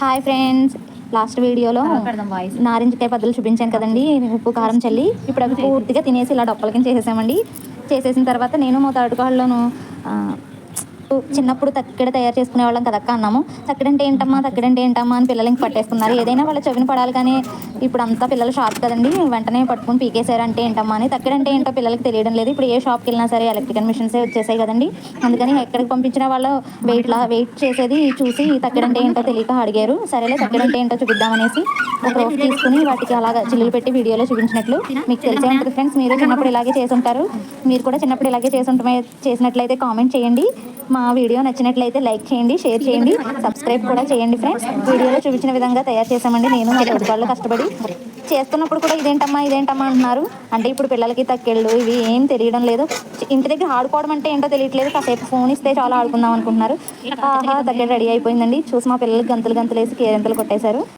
Hi friends. Last వీడియోలో నారింజకాయ పద్ధతులు చూపించాను కదండి. ఉప్పు కారం చల్లి ఇప్పుడు అవి పూర్తిగా తినేసి ఇలా డొప్పల కింద చేసేసామండి. చేసేసిన తర్వాత నేను మా తాడుకాళ్ళలోను చిన్నప్పుడు తక్కడ తయారు చేసుకునే వాళ్ళం కదక్క అన్నాము. తక్కెడంటే ఏంటమ్మా తక్కడంటే ఏంటమ్మా అని పిల్లలకి పట్టేస్తున్నారు. ఏదైనా వాళ్ళ చెవిని పడాలి కానీ ఇప్పుడు అంతా పిల్లలు షార్ప్ కదండి. వెంటనే పట్టుకుని పీకేశారు అంటే ఏంటమ్మా అని. తక్కడంటే ఏంటో పిల్లలకి తెలియడం లేదు. ఇప్పుడు ఏ షాప్కి వెళ్ళినా సరే ఎలక్ట్రికల్ మిషన్సే వచ్చేసాయి కదండి. అందుకని ఎక్కడికి పంపించిన వాళ్ళు వెయిట్ వెయిట్ చేసేది చూసి తక్కడంటే ఏంటో తెలియక అడిగారు. సరేలే తక్కెడంటే ఏంటో చూపిద్దామనేసి ఒక రోజు తీసుకుని వాటికి అలాగా చిల్లులు పెట్టి వీడియోలో చూపించినట్లు. మీకు తెలిసే ఉంటుంది ఫ్రెండ్స్ మీరు చిన్నప్పుడు ఇలాగే చేసి ఉంటారు మీరు కూడా చిన్నప్పుడు ఇలాగే చేసి ఉంటే చేసినట్లయితే కామెంట్ చేయండి. మా వీడియో నచ్చినట్లయితే లైక్ చేయండి షేర్ చేయండి సబ్స్క్రైబ్ కూడా చేయండి ఫ్రెండ్స్ వీడియోలో చూపించిన విధంగా తయారు చేసామండి నేను మా వాళ్ళు కష్టపడి చేస్తున్నప్పుడు కూడా ఇదేంటమ్మా ఇదేంటమ్మా అంటున్నారు. అంటే ఇప్పుడు పిల్లలకి తక్కెళ్ళు ఇవి ఏం తెలియడం లేదు. ఇంటి దగ్గర ఆడుకోవడం అంటే ఏంటో తెలియట్లేదు. కాసేపు ఫోన్ ఇస్తే చాలా ఆడుకుందాం అనుకుంటున్నారు. ఆహా తక్కెళ్ళు రెడీ అయిపోయిందండి. చూసి మా పిల్లలకి గంతులు గంతులు వేసి కేరింతలు కొట్టేశారు.